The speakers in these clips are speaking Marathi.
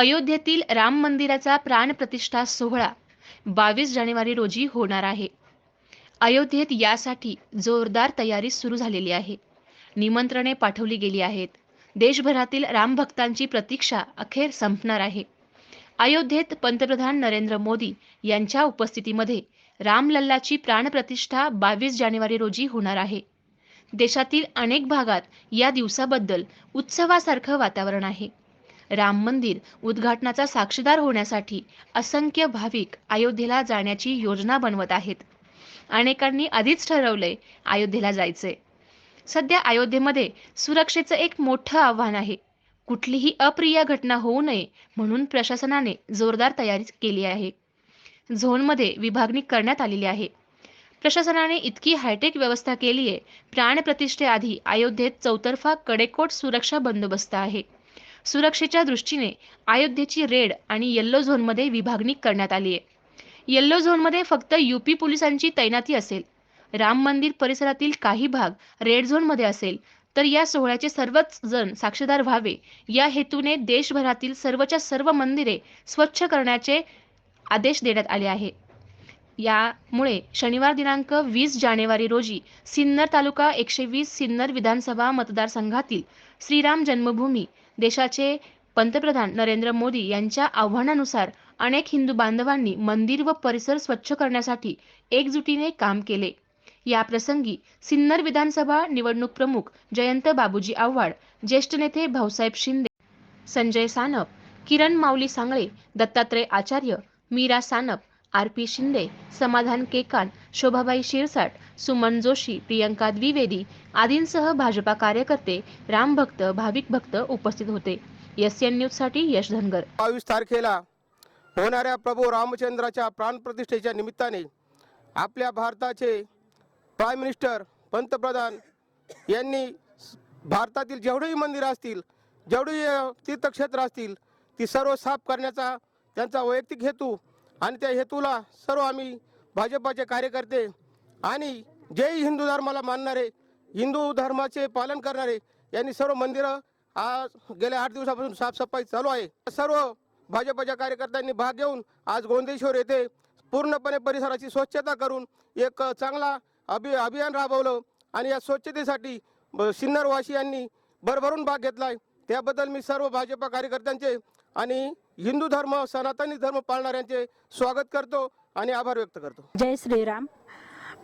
अयोध्येतील राम मंदिराचा प्राणप्रतिष्ठा सोहळा बावीस जानेवारी रोजी होणार आहे. अयोध्येत यासाठी जोरदार तयारी सुरू झालेली आहे. निमंत्रणे पाठवली गेली आहेत. देशभरातील रामभक्तांची प्रतीक्षा अखेर संपणार आहे. अयोध्येत पंतप्रधान नरेंद्र मोदी यांच्या उपस्थितीमध्ये रामलल्लाची प्राणप्रतिष्ठा बावीस जानेवारी रोजी होणार आहे. देशातील अनेक भागात या दिवसाबद्दल उत्सवासारखं वातावरण आहे. राम मंदिर उद्घाटनाचा साक्षीदार होण्यासाठी असंख्य भाविक अयोध्येला जाण्याची योजना बनवत आहेत. अनेकांनी आधीच ठरवलंय अयोध्येला जायचंय. सध्या अयोध्येमध्ये सुरक्षेचं एक मोठं आव्हान आहे. कुठलीही अप्रिय घटना होऊ नये म्हणून प्रशासनाने जोरदार तयारी केली आहे. झोनमध्ये विभागणी करण्यात आलेली आहे. प्रशासनाने इतकी हायटेक व्यवस्था केली आहे प्राणप्रतिष्ठेआधी अयोध्येत चौतर्फा कडेकोट सुरक्षा बंदोबस्त आहे. सुरक्षेच्या दृष्टीने अयोध्येची रेड आणि येल्लो झोनमध्ये विभागणी करण्यात आली आहे. येल्लो झोनमध्ये फक्त यूपी पोलिसांची तैनाती असेल. राम मंदिर परिसरातील काही भाग रेड झोनमध्ये असेल. तर या सोहळ्याचे सर्वच जण साक्षीदार व्हावे. या हेतूने देशभरातील सर्वच्या सर्व मंदिरे स्वच्छ करण्याचे आदेश देण्यात आले आहे. यामुळे शनिवार दिनांक वीस जानेवारी रोजी सिन्नर तालुका एकशे वीस सिन्नर विधानसभा मतदारसंघातील श्रीराम जन्मभूमी देशाचे पंतप्रधान नरेंद्र मोदी यांच्या आव्हानानुसार अनेक हिंदू बांधवांनी मंदिर व परिसर स्वच्छ करण्यासाठी एकजुटीने काम केले. या प्रसंगी सिन्नर विधानसभा निवडणूक प्रमुख जयंत बाबूजी आव्हाड ज्येष्ठ नेते भाऊसाहेब शिंदे संजय सानप किरण माऊली सांगळे दत्तात्रय आचार्य मीरा सानप आर पी शिंदे समाधान केकान शोभाबाई शिरसाट सुमन जोशी प्रियंका द्विवेदी आदींसह भाजपा कार्यकर्ते रामभक्त भाविक भक्त उपस्थित होते. एस एन न्यूजसाठी यश धनगर. बावीस तारखेला होणाऱ्या प्रभू रामचंद्राच्या प्राणप्रतिष्ठेच्या निमित्ताने आपल्या भारताचे प्राईम मिनिस्टर पंतप्रधान यांनी भारतातील जेवढेही मंदिरं असतील जेवढी तीर्थक्षेत्र असतील ती सर्व साफ करण्याचा त्यांचा वैयक्तिक हेतू आणि त्या हेतूला सर्व आम्ही भाजपाचे कार्यकर्ते आणि जे हिंदू धर्माला मानणारे हिंदू धर्माचे पालन करणारे यांनी सर्व मंदिरं आज गेल्या आठ दिवसापासून साफसफाई चालू आहे. सर्व भाजपच्या कार्यकर्त्यांनी भाग घेऊन आज गोंदेश्वर येथे पूर्णपणे परिसराची स्वच्छता करून एक चांगला अभि अभियान राबवलं आणि या स्वच्छतेसाठी सिन्नरवासी सिन्नरवासियांनी भरभरून भाग घेतलाय. त्याबद्दल मी सर्व भाजपा कार्यकर्त्यांचे आणि हिंदू धर्म सनातनी धर्म पाळणाऱ्यांचे स्वागत करतो आणि आभार व्यक्त करतो. जय श्रीराम.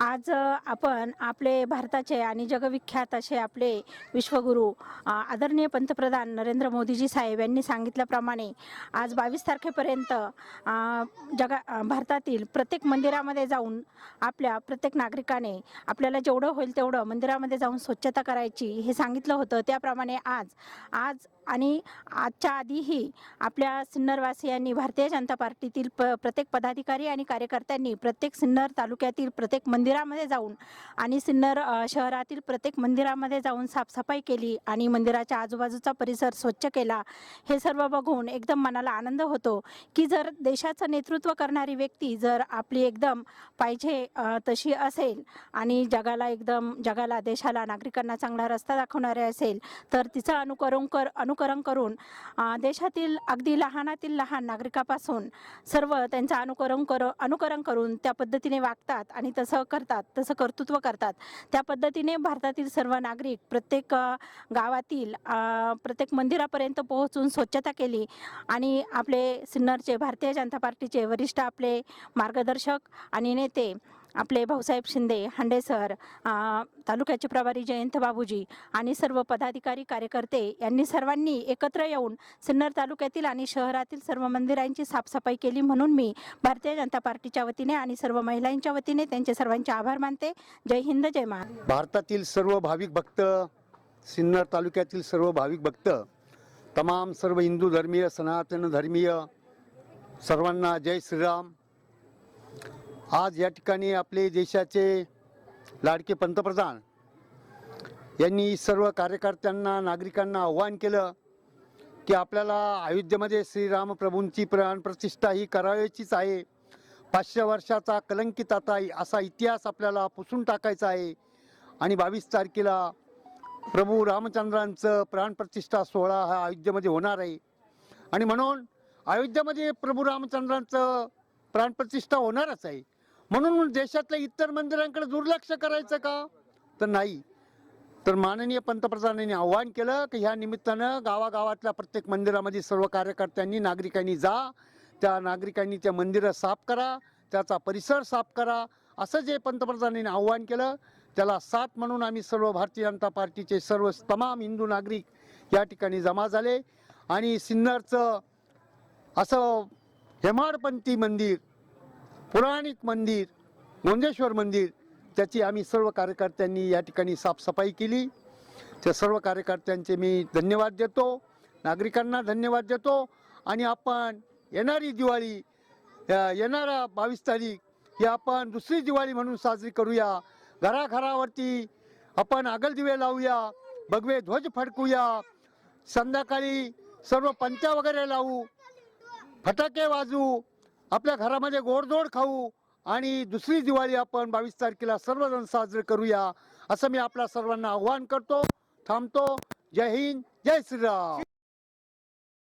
आज आपण आपले भारताचे आणि जगविख्यात असे आपले विश्वगुरू आदरणीय पंतप्रधान नरेंद्र मोदीजी साहेब यांनी सांगितल्याप्रमाणे आज बावीस तारखेपर्यंत जगा भारतातील प्रत्येक मंदिरामध्ये जाऊन आपल्या प्रत्येक नागरिकाने आपल्याला जेवढं होईल तेवढं मंदिरामध्ये जाऊन स्वच्छता करायची हे सांगितलं होतं. त्याप्रमाणे आज आज आणि आजच्या आधीही आपल्या सिन्नरवासियांनी भारतीय जनता पार्टीतील प प्रत्येक पदाधिकारी आणि कार्यकर्त्यांनी प्रत्येक सिन्नर तालुक्यातील प्रत्येक मंदिर मंदिरामध्ये जाऊन आणि सिन्नर शहरातील प्रत्येक मंदिरामध्ये जाऊन साफसफाई केली आणि मंदिराच्या आजूबाजूचा परिसर स्वच्छ केला हे सर्व बघून एकदम मनाला आनंद होतो की जर देशाचं नेतृत्व करणारी व्यक्ती जर आपली एकदम पाहिजे तशी असेल आणि जगाला एकदम जगाला देशाला नागरिकांना चांगला रस्ता दाखवणारे असेल तर तिचं अनुकरण कर अनुकरण करून देशातील अगदी लहानातील लहान नागरिकापासून सर्व त्यांचं अनुकरण कर अनुकरण करून त्या पद्धतीने वागतात आणि तसं करतात तसं कर्तृत्व करतात. त्या पद्धतीने भारतातील सर्व नागरिक प्रत्येक गावातील प्रत्येक मंदिरापर्यंत पोहोचून स्वच्छता केली आणि आपले सिन्नरचे भारतीय जनता पार्टीचे वरिष्ठ आपले मार्गदर्शक आणि नेते आपले भाऊसाहेब शिंदे हांडेसर तालुक्याचे प्रभारी जयंत बाबूजी आणि सर्व पदाधिकारी कार्यकर्ते यांनी सर्वांनी एकत्र येऊन सिन्नर तालुक्यातील आणि शहरातील सर्व मंदिरांची साफसफाई केली म्हणून मी भारतीय जनता पार्टीच्या वतीने आणि सर्व महिलांच्या वतीने त्यांचे सर्वांचे आभार मानते. जय हिंद जय महाराष्ट्र. भारतातील सर्व भाविक भक्त सिन्नर तालुक्यातील सर्व भाविक भक्त तमाम सर्व हिंदू धर्मीय सनातन धर्मीय सर्वांना जय श्रीराम. आज या ठिकाणी आपले देशाचे लाडके पंतप्रधान यांनी सर्व कार्यकर्त्यांना नागरिकांना आव्हान केलं की आपल्याला अयोध्येमध्ये श्रीरामप्रभूंची प्राणप्रतिष्ठा ही करावयाचीच आहे. पाचशे वर्षाचा कलंकित आता असा इतिहास आपल्याला पुसून टाकायचा आहे. आणि बावीस तारखेला प्रभू रामचंद्रांचं प्राणप्रतिष्ठा सोहळा हा अयोध्येमध्ये होणार आहे. आणि म्हणून अयोध्येमध्ये प्रभू रामचंद्रांचं प्राणप्रतिष्ठा होणारच आहे. म्हणून देशातल्या इतर मंदिरांकडे दुर्लक्ष करायचं का? तर नाही. तर माननीय पंतप्रधानांनी आव्हान केलं की ह्या निमित्तानं गावागावातल्या प्रत्येक मंदिरामध्ये सर्व कार्यकर्त्यांनी नागरिकांनी जा त्या नागरिकांनी त्या मंदिरं साफ करा त्याचा परिसर साफ करा. असं जे पंतप्रधानांनी आव्हान केलं त्याला साथ म्हणून आम्ही सर्व भारतीय जनता पार्टीचे सर्व तमाम हिंदू नागरिक या ठिकाणी जमा झाले. आणि सिन्नरचं असं हेमाडपंथी मंदिर पुराणिक मंदिर गोंदेश्वर मंदिर त्याची आम्ही सर्व कार्यकर्त्यांनी या ठिकाणी साफसफाई केली. त्या सर्व कार्यकर्त्यांचे मी धन्यवाद देतो. नागरिकांना धन्यवाद देतो. आणि आपण येणारी दिवाळी येणारा बावीस तारीख ही आपण दुसरी दिवाळी म्हणून साजरी करूया. घराघरावरती आपण आगलदिवे लावूया भगवे ध्वज फडकूया संध्याकाळी सर्व पंत्या वगैरे लावू फटाके वाजू आपल्या घरामध्ये गोडधोड खाऊ आणि दुसरी दिवाळी आपण बावीस तारखेला सर्वजण साजरे करूया असं मी आपल्या सर्वांना आव्हान करतो थांबतो. जय हिंद जय श्रीराम.